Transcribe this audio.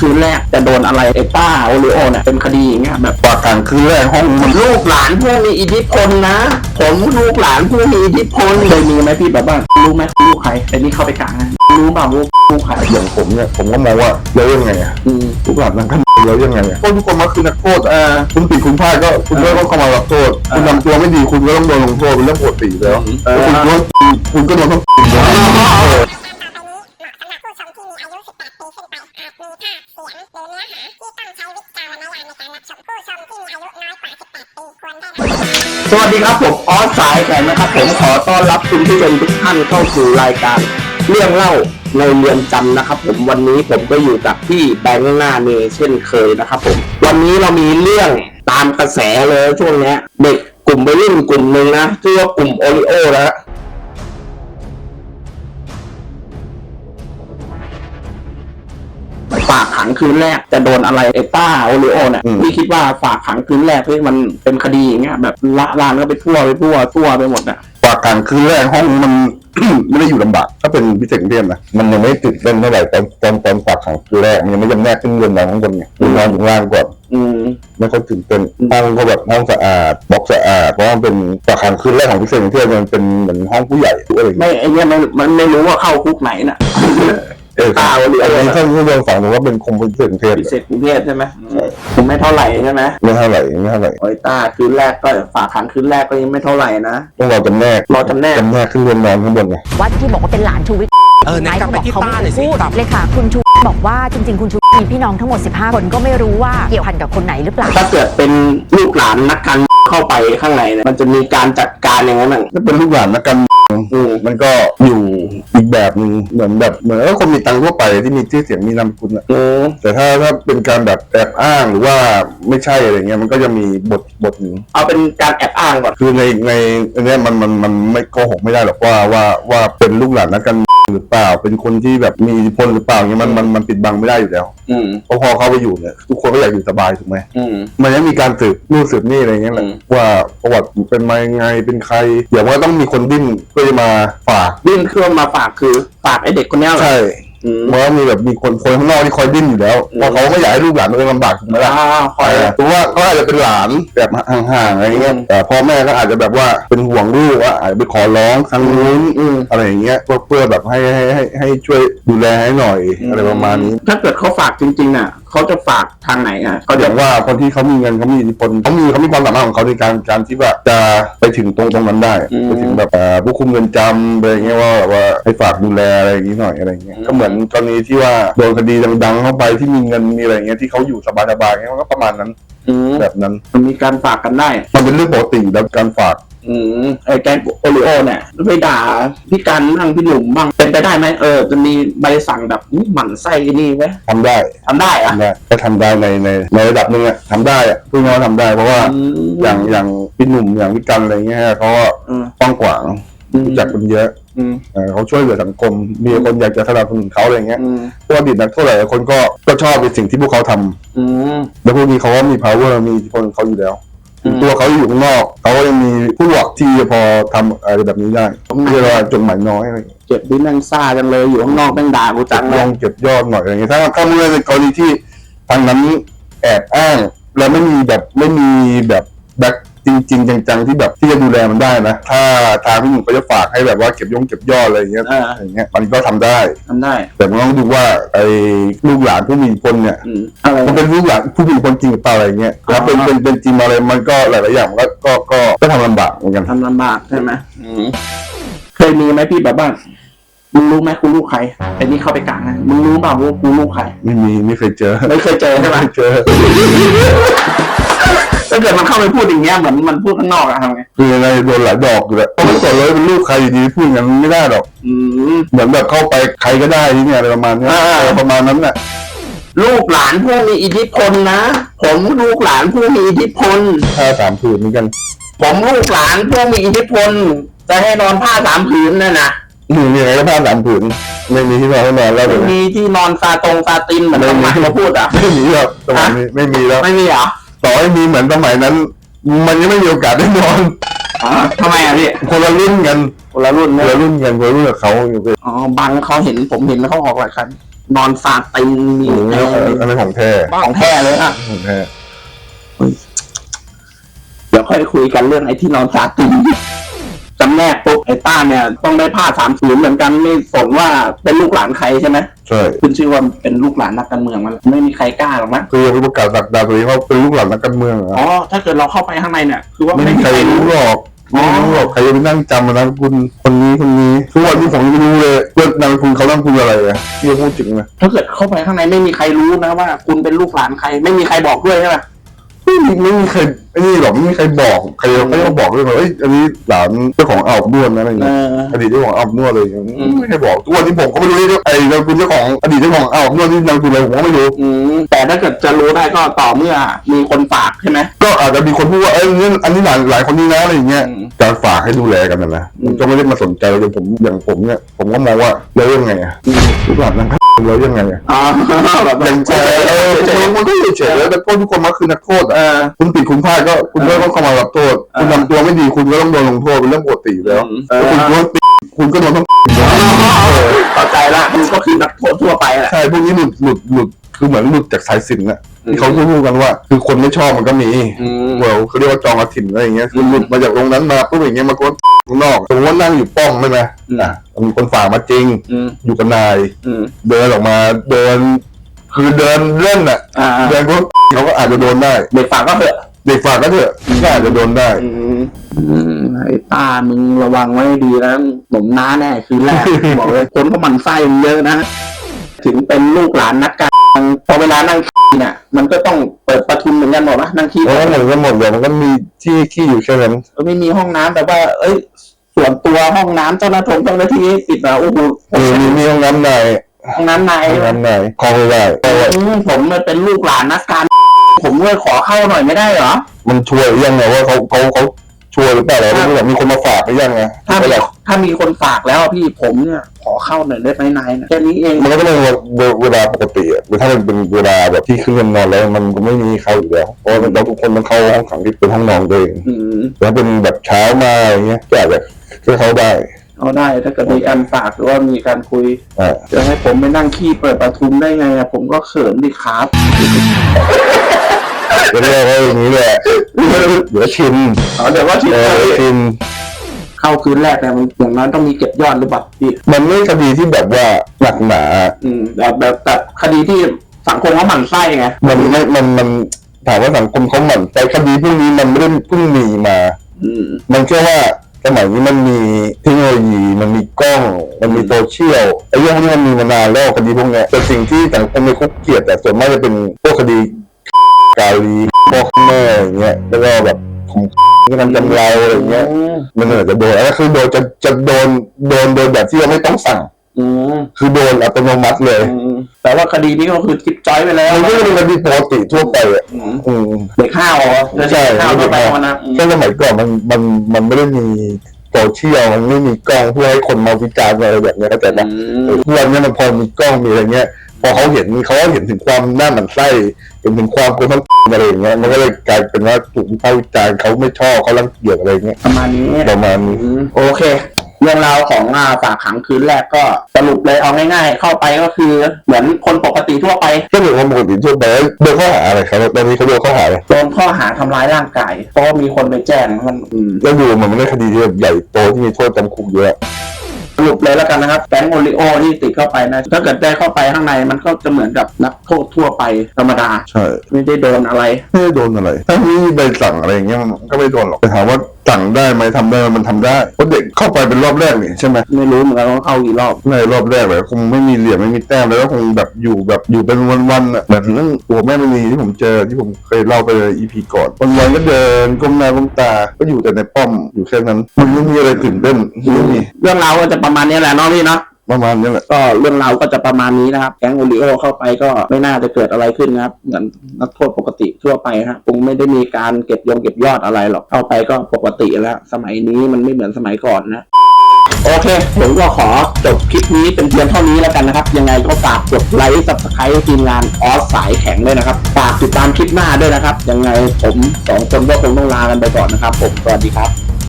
คืนแรกจะโดนอะไรไอ้ป้าโอริโอเนี่ยเป็นคดีอย่างเงี้ยแบบฝากขังคืนแรกห้องมันลูกหลานผู้มีอิทธิพลนะ ผมลูกหลานผู้มีอิทธิพลเคยมีไหมพี่แบบว่ารู้ไหมลูกใครแต่นี่เข้าไปกลางนะรู้เปล่าลูกลูกใครอย่างผมเนี่ยผมก็มองว่าแล้วยังไงอะอืมทุกหลักนั้นท่านแล้วยังไงอะเพราะทุกคนมาคือนักโทษเออคุณผิดคุณพลาดก็คุณก็ต้องเข้ามารับโทษคุณทำตัวไม่ดีคุณก็ต้องโดนลงโทษเป็นเรื่องปกติแล้วเออแล้วคุณก็คุณก็โดนต้อง ดีครับผมออสสายแขกนะครับ ผมขอต้อนรับคุณผู้ชมทุกท่านเข้าสู่รายการ เรื่องเล่าในเรือนจำนะครับ ผมวันนี้ผมก็อยู่กับพี่แบงค์หน้าเนเช่นเคยนะครับ ผม วันนี้เรามีเรื่องตามกระแสเลยช่วงเนี้ยเด็กกลุ่มวัยรุ่นกลุ่มหนึ่งนะชื่อว่ากลุ่มโอริโอนะฝ ขังคืนแรกจะโดนอะไรไอ้ป้าโอริโอเนี่ยพี่คิดว่าฝากขังคืนแรกที่มันเป็นคดีอย่างเงี้ยแบบละลานก็ไปทั่วไปทั่วทั่วไปหมดอะฝากขังคืนแรกห้องมัน ไม่ได้อยู่ลำบากถ้าเป็นพิเศษกรุงเทพนะมันยังไม่ติดเล่นเท่าไหร่ตอนตอนตอนฝากขังคืนแรกมันยังไม่จำแนกขึ้นเรือนนอนข้างบนไงเรือนนอนอยู่ข้างล่างก่อนอืมไม่ค่อยตื่นเต้นห้องก็แบบห้องสะอาดบล็อกสะอาดเพราะมันเป็นฝากขังคืนแรกของพิเศษกรุงเทพมันเป็นเหมือนห้องผู้ใหญ่อะไรอย่างเงี้ยไม่ไอเนี้ยมันมันไม่รู้ว่าเข้าคุกไหนน่ะ เออตาวันนี้อันนี้ถ้าผู้เรื่องฝังผมว่าเป็นคมพิเศษกรุงเทพพิเศษกรุงเทพใช่ไหมผมไม่เท่าไหร่ใช่ไหมไม่เท่าไหร่ไม่เท่าไหร่โอ้ยตาคืนแรกก็ฝากขังคืนแรกก็ยังไม่เท่าไหร่นะ ต้องรอจำแนกรอจำแนก จำแนกขึ้นเรือนนอนข้างบนไงว่าที่บอกว่าเป็นหลานชูวิทย์เออไหนกลับไปที่เขาต้าไม่หน่อยสิพูดกลับเลยค่ะ คุณชูวิทย์บอกว่าจริง ๆ คุณชูวิทย์มีพี่น้องทั้งหมด 15 คนก็ไม่รู้ว่าเกี่ยวพันกับคนไหนหรือเปล่า ถ้าเกิดเป็นลูกหลานนักการเข้าไปข้างในเนี่ยมันจะมีการจัดการอย่างนั้นน่ะถ้าเป็นลูกหลานนักการเมืองอืมมันก็อยู่ อีกแบบหนึงเหมือนแบบเหมือนเออคนมีตังค์ทั่วไปที่มีชื่อเสียงมีนามสกุลอะอืมแต่ถ้าถ้าเป็นการแบบแอบอ้างหรือว่าไม่ใช่อะไรเงี้ยมันก็จะมีบทบทหนึ่งเอาเป็นการแอบอ้างก่อนคือในในอันเนี้ยมันมันมันไม่โกหกไม่ได้หรอกว่าว่าว่าเป็นลูกหลานนักการเมืองหรือเปล่า เป็นคนที่แบบมีอิทธิพลหรือเปล่าเงี้ยมันมันมันปิดบังไม่ได้อยู่แล้วอืมเพราะพอเข้าไปอยู่เนี่ยทุกคนก็อยากอยู่สบายถูกไหมอืม มันยังมีการสืบนู่นสืบนี่อะไรเงี้ยแหละอืม ว่าประวัติเป็นมายังไงเป็นใคร เดี๋ยวมันก็ต้องมีคนดิ้นเพื่อจะมาฝากดิ้นเครื่องมาฝากคือฝากไอเด็กคนเนี้ยเหรอใช่ อืมมันก็มีแบบมีคนคนข้างนอกที่คอยดิ้นอยู่แล้วอืมเพราะเขาไม่อยากให้ลูกหลานตัวเองลำบากถูกไหมล่ะอ่าคอยถือว่าเขาอาจจะเป็นหลานแบบห่างๆอะไรเงี้ยอืมแต่พ่อแม่ก็อาจจะแบบว่าเป็นห่วงลูกว่าอาจจะไปขอร้องทางนู้นอืมอะไรอย่างเงี้ยเพื่อเพื่อแบบให้ให้ให้ให้ช่วยดูแลให้หน่อยอะไรประมาณนี้ ถ้าเกิดเขาฝากจริงๆน่ะ เขาจะฝากทางไหนอะก็เขาอจะย่างว่าคนที่เขามีเงินเขามีอิทธิพลเขามีเขามีความสามารถของเขาในการการที่แบบจะไปถึงตรงตรงนั้นได้ไปถึงแบบเอ่อผู้คุมเงินจำอะไรอย่างเงี้ยว่าแบบว่าให้ฝากดูแลอะไรอย่างงี้หน่อยอะไรอย่างเงี้ยก็เหมือนกรณีที่ว่าโดนคดีดังๆเข้าไปที่มีเงินมีอะไรอย่างเงี้ยที่เขาอยู่สบายๆเงี้ยมันก็ประมาณนั้นอืมแบบนั้น มันมีการฝากกันได้ มันเป็นเรื่องปกติอยู่แล้วการฝาก อืมไอ้แกงโอริโอเนี่ยไปด่าพี่กันบ้างพี่หนุ่มบ้างเป็นไปได้ไหมเออจะมีใบสั่งแบบอื้อหมั่นไส้ไอ้นี่ไหมทำได้ทำได้อะทำได้ก็ทำได้ในในในระดับหนึงอะทำได้อะพูดง่ายๆทำได้เพราะว่าอืมอย่างอย่างพี่หนุ่มอย่างพี่กันอะไรเงี้ยเขาก็อืมกว้างขวางอืมรู้จักคนเยอะอืมเออเขาช่วยเหลือสังคม มีคนอยากจะสนับสนุนเขาอะไรเงี้ยอืมพวกอดีตนักโทษหลายคนก็ก็ชอบในสิ่งที่พวกเขาทำอืมแล้วพวกนี้เขาก็มี power มีอิทธิพลของเขาอยู่แล้วอืม ตัวเขาอยู่ข้างนอกเขาก็ยังมีผู้หลักที่จะพอทำอะไรแบบนี้ได้เรียกว่าจดหมายน้อยอะไรเงี้ยเจ็บดิแม่งซ่าจังเลยอยู่ข้างนอกแม่งด่ากูจังเลลยองเก็บยอดหน่อยอะไรเงี้ยถ้าถ้าเมื่อในกรณีที่ทางนั้นแอบอ้างแล้วไม่มีแบบไม่มีแบบแบ็ค จริงๆจังๆที่แบบที่จะดูแลมันได้นะ ถ้าทางพี่หนุ่มก็จะฝากให้แบบว่าเก็บยงเก็บยอดอะไรอย่างเงี้ยอ่า อย่างเงี้ยมันก็ทำได้ ทำได้แต่มันต้องดูว่าไอ้ลูกหลานผู้มีอิทธิพลเนี่ย อืมอะไรมันเป็นลูกหลานผู้มีอิทธิพลจริงหรือเปล่าอะไรเงี้ยแล้วเป็นอ๋อเป็นเป็นจริงอะไรมันก็หลายๆอย่างมันก็ก็ก็ก็ทำลำบากเหมือนกัน ทำลำบากใช่ไหมอืมเคยมีไหมพี่แบบว่ามึงรู้ไหมกูลูกใครไอ้นี่เข้าไปกลางนะมึงรู้เปล่าว่ากูลูกใครไม่มีไม่เคยเจอไม่เคยเจอใช่ไหม ไม่เจอ ถ้าเกิดมันเข้าไปพูดอย่างเงี้ยเหมือนมันพูดข้างนอกอะทำไงคืออะไรโดนหลายดอกอยู่แหละเพราะมันก่อนเลยเป็นลูกใครอยู่ดีพูดอย่างนั้นไม่ได้หรอก อืม เหมือนแบบเข้าไปใครก็ได้ที่เนี่ยอะไรประมาณเนี้ยอ่าเออประมาณนั้นแหละลูกหลานผู้มีอิทธิพลนะ ผมลูกหลานผู้มีอิทธิพลถ้าสามผืนเหมือนกันผมลูกหลานผู้มีอิทธิพล จะให้นอนผ้าสามผืนนั่นนะหนึ่งยังไงก็ผ้าสามผืนไม่มีที่นอนให้นอนแล้วไม่เดี๋ยวนี้มีที่นอนซาตรงซาตินเหมือนสมัยเราพูดอะไม่มีแล้วสมัยนี้ไม่มีแล้ว ไม่มีเหรอ ต่อให้มีเหมือนสมัยนั้น มันยังไม่มีโอกาสได้นอน อ๋อทำไมอะพี่ คนละรุ่นกันคนละรุ่นคนเนี่ยละรุ่นกันคนละรุ่นกับเขาอยู่เลยอ๋อ บังเขาเห็นผมเห็นเขาออกหลายคันนอนซาตินมีโอ้โหแอร์อันนั้นของแท้ของแท้เลยอะ ของแท้เดี๋ยวค่อยคุยกันเรื่องไอ้ที่นอนซาตินจำแนกปุ๊บไอ้ต้าเนี่ย ต้องได้ผ้าสามศูนย์เหมือนกันไม่สนว่าเป็นลูกหลานใครใช่ไหม ใช่ขึ้นชื่อว่าเป็นลูกหลานนักการเมืองมันไม่มีใครกล้าหรอกมั้งคือยังไม่ประกาศสักดาตัวเองว่าเป็นลูกหลานนักการเมืองอะอ๋อถ้าเกิดเราเข้าไปข้างในเนี่ยคือว่าไม่ไม่มีมีใครใครรู้รู้หรอกไม่รู้หรอกใครจะไปนั่งจำมานั่งคุณคนนี้คนนี้ทุกวันนี้ผมยังไม่รู้เลยเพื่อนนางคุณเขานั่งคุณอะไรอะที่จะพูดถึงนะถ้าเกิดเข้าไปข้างในไม่มีใครรู้นะว่า คุณเป็นลูกหลานใคร ไม่มีใครบอกด้วยใช่ไหมไม่มีไม่มีใคร ไอ้นี่หรอกไม่มีใครบอกใครไม่ต้องบอกเลยว่าเอ้ยอันนี้หลานเจ้าของอ่าวนวดนะอะไรเอเงี้ยออดีตเจ้าของอ่าวนวดเลยอย่างเงี้ยอืมไม่มีใครบอกทุกวันนี้ผมก็ไม่รู้เลยไอ้นางคุณเจ้าของอดีตเจ้าของอ่าวนวดนี่นางคุณอะไรผมก็ไม่รู้อืมแต่ถ้าเกิดจะรู้ได้ก็ต่อเมื่อมีคนฝากใช่ไหมก็อาจจะมีคนพูดว่าเอ้ยนี่อันนี้หลานหลายคนนี้นะอะไรอย่างเงี้ยอืมการฝากให้ดูแลกันนะนะอืมก็ไม่ได้มาสนใจอย่างผมอย่างผมเนี่ยผมก็มองว่าแล้วยังไงอะลูกหลานนางแล้วยังไงอะอ๋อแบบอย่างเฉเฉยยเออๆเฉยมันก็เฉยๆแล้วแต่โทษทุกคนมันคือนักโทษๆเออะอคุณผิดคุณพลาดก็คุณก็เออต้องเข้ามารับโทษเออคุณทำตัวไม่ดีคุณก็ต้องโดนลงโทษเป็นเรื่องปกติอยู่แล้วอืมเออแล้วคุณโดนคุณก็โดนต้องเข้าใจละมันก็คือนักโทษทั่วไปแหละใช่พวกนี้หลุดหลุดหลุดคือเหมือนหลุดจากสายสิญจนน่ะที่เขาพูดกันว่า คือคนไม่ชอบมันก็มีอืมเวลเขาเรียกว่าจองอาถิ่นอะไรอย่างเงี้ยคือหลุดมาจากตรงนั้นมาปุ๊บอย่างเงี้ยมาโกนข้างนอกสมมติว่านั่งอยู่ป้อมใช่ไหมอะมีคนฝากมาจริงอืมอยู่กับนายอืมเดินออกมาเดิน คือเดินเล่นอะอ่าเดินก็เขาก็อาจจะโดนได้เด็กฝากก็เถอะ เด็กฝากก็เถอะก็อาจจะโดนได้ อืมอืมไอ้ตามึงระวังไว้ให้ดีนะหนมน้าแน่คืนแรก บอกเลยคนก็หมันไส้มึงเยอะนะ ถึงเป็นลูกหลานนักการเมืองพอเวลานั่งเนี่ยมันก็ต้องเปิดประทุนเหมือนกันหมดนะนั่งขี้เพราะว่าเหมือนกันหมดเลยมันก็มีที่ที่อยู่แค่นั้นไม่มีห้องน้ำแต่ว่า เอ้ย ส่วนตัวห้องน้ำเจ้าหน้าที่เจ้าหน้าที่ปิดมาโอ้โหเออมีมีห้องน้ำในห้องน้ำในห้องน้ำในคลองไม่ได้ อืมผมเนี่ยเป็นลูกหลานนักการ ผมเลยขอเข้าหน่อยไม่ได้เหรอ มันช่วยหรือยังไงว่าเขาเขาเขาช่วยหรือเปล่าเราไม่รู้หรอกมีคนมาฝากหรือยังไงถ้าไม่มีหรอกถ้ามีคนฝากแล้วอะพี่ผมเนี่ย ขอเข้าหน่อยได้ไหมนายนะแค่นี้เองมันก็ต้องเป็นเวลาปกติอะถ้ามันเป็นเวลาแบบที่ขึ้นเงินนอนแล้วมันก็ไม่มีเขาอยู่แล้วเพราะว่าเราทุกคนต้องเข้าห้องขังที่เป็นห้องนอนตัวเองอืมแล้วเป็นแบบเช้ามาอย่างเงี้ยก็อาจจะก็เข้าได้ เอาได้ถ้าเกิดมีการฝากหรือว่ามีการคุยอ่าจะให้ผมไปนั่งขี้เปิดประทุนได้ไงอะผมก็เขินดิครับก็เรียกว่าอย่างนี้แหละเดี๋ยวชินอ๋อเดี๋ยวว่าทีเออชิน เข้าคืนแรกเนี่ยมันอย่างน้อยต้องมีเก็บยอดหรือเปล่าพี่มันไม่คดีที่แบบว่าหนักหนา อืมแบบแบบแบบคดีที่สังคมเขาหมั่นไส้ไงมันไม่ มันมันถามว่าสังคมเขาหมั่นใจคดีพวกนี้มันไม่ได้เพิ่งมีมา อืม มันแค่ว่า สมัยนี้มันมีเทคโนโลยีมันมีกล้อง มันมีโซเชียลไอ้เรื่องพวกนี้มันมีมานานแล้วคดีพวกเนี้ยแต่สิ่งที่สังคมไม่คุกเกียดแต่ส่วนมากจะเป็นพวกคดีกาลีพ่อแม่อย่างเงี้ยแล้วก็แบบข่มนกระทำจำเราอะไรอย่างเงี้ยมันอนจะโดนแล้วคือโดนจะจะโดนโดนโดนแบบที่เราไม่ต้องสั่ง อืมคือโดนอัตโนมัติเลยอืมแต่ว่าคดีนี้ก็คือคิดจอยไปแล้วมันก็จะเป็นคดีปกติทั่วไปอะอืมอืม เด็กห้าวเหรอใช่ เด็กห้าวเข้าไปเอานะอืมแค่สมัยก่อนมันมันมันไม่ได้มีโซเชียลมันไม่มีกล้องเพื่อให้คนมาวิจารณ์อะไรแบบเนี้ยเข้าใจปะอืม ทุกวันเนี้ยมันพอมีกล้องมีอะไรเงี้ย พอเขาเห็นเขาก็เห็นถึงความหน้าหมันไส้เห็นถึงความกลัวต้องอะไรอย่างเงี้ยมันก็เลยกลายเป็นว่าถูกวิพากษ์วิจารณ์เขาไม่ชอบเขารังเกียจอะไรเงี้ยประมาณนี้ ประมาณนี้อืมโอเค เรื่องราวของอ่าฝากขังคืนแรกก็สรุปเลยเอาง่าย ๆ เข้าไปก็คือเหมือนคนปกติทั่วไปก็เหมือนคนปกติทั่วไปแล้วโดนข้อหาอะไรครับตอนนี้เขาโดนข้อหาอะไรโดนข้อหาทำร้ายร่างกายเพราะว่ามีคนไปแจ้งมันอืมแล้วดูมันไม่ได้คดีที่แบบใหญ่โตที่มีโทษจำคุกเยอะสรุปเลยแล้วกันนะครับแก๊งโอริโอที่ติดเข้าไปนะ ถ้าเกิดได้เข้าไปข้างในมันก็จะเหมือนกับนักโทษทั่วไปธรรมดา ใช่ ไม่ได้โดนอะไร ไม่ได้โดนอะไร ถ้าไม่มีใบสั่งอะไรอย่างเงี้ยมันก็ไม่โดนหรอกแต่ถามว่า สั่งได้ไหมทำได้ไหมมันทำได้เพราะเด็กเข้าไปเป็นรอบแรกนี่ใช่ไหมไม่รู้เหมือนกันว่าเข้ากี่รอบในรอบแรกเลยคงไม่มีเหรียญไม่มีแต้มแล้วก็คงแบบอยู่แบบอยู่เป็นวันๆอะแบบเรื่องตัวแม่มณีที่ผมเจอที่ผมเคยเล่าไปในอีพีก่อนวันๆก็เดินก้มหน้าก้มตาก็อยู่แต่ในป้อมอยู่แค่นั้น มันไม่มีอะไรตื่นเต้นไม่มีเรื่องราวก็จะประมาณนี้แหละเน้องพี่เนาะ ประมาณนี้แหละ ก็เรื่องราวก็จะประมาณนี้นะครับ แก๊งโอริโอเข้าไปก็ไม่น่าจะเกิดอะไรขึ้นนะครับ เหมือนนักโทษปกติทั่วไปฮะคงไม่ได้มีการเก็บยงเก็บยอดอะไรหรอก เข้าไปก็ปกติแล้ว สมัยนี้มันไม่เหมือนสมัยก่อนนะ โอเค ผมก็ขอจบคลิปนี้เป็นเพียงเท่านี้แล้วกันนะครับ ยังไงก็ฝากกดไลค์สับสไครต์ทีมงานออสสายแข็งด้วยนะครับ ฝากติดตามคลิปหน้าด้วยนะครับ ยังไงผมสองคนก็คงต้องลากันไปก่อนนะครับ ผม สวัสดีครับ